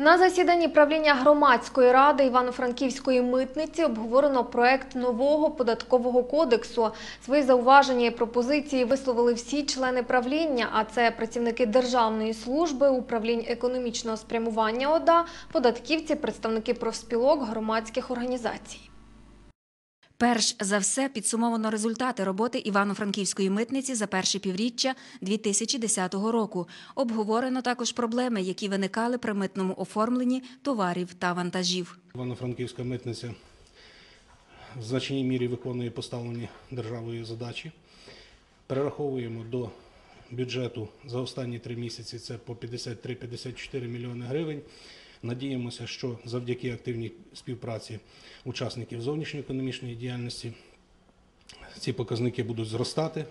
На засіданні правління громадської ради Івано-Франківської митниці обговорено проект нового податкового кодексу. Свої зауваження і пропозиції висловили всі члени правління, а це працівники Державної служби, управлінь економічного спрямування ОДА, податківці, представники профспілок, громадських організацій. Перш за все підсумовано результати роботи Івано-Франківської митниці за перше півріччя 2010 року. Обговорено також проблеми, які виникали при митному оформленні товарів та вантажів. Івано-Франківська митниця в значній мірі виконує поставлені державою задачі. Перераховуємо до бюджету за останні три місяці це по 53-54 мільйони гривень. Надіємося, що завдяки активній співпраці учасників зовнішньоекономічної діяльності ці показники будуть зростати.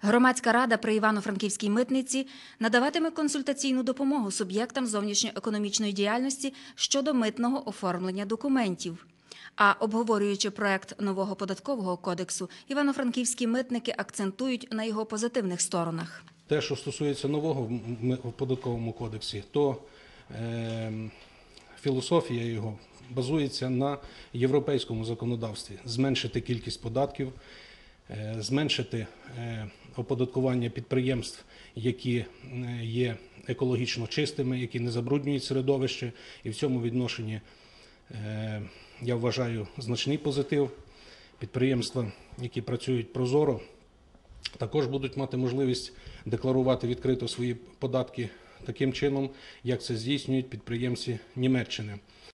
Громадська рада при Івано-Франківській митниці надаватиме консультаційну допомогу суб'єктам зовнішньоекономічної діяльності щодо митного оформлення документів. А обговорюючи проект нового податкового кодексу, івано-франківські митники акцентують на його позитивних сторонах. Те, що стосується нового в податковому кодексі, то філософія його базується на європейському законодавстві: зменшити кількість податків, е, зменшити е, оподаткування підприємств, які е, є екологічно чистими, які не забруднюють середовище, і в цьому відношенні я вважаю значний позитив. Підприємства, які працюють прозоро, також будуть мати можливість декларувати відкрито свої податки таким чином, як це здійснюють підприємці Німеччини.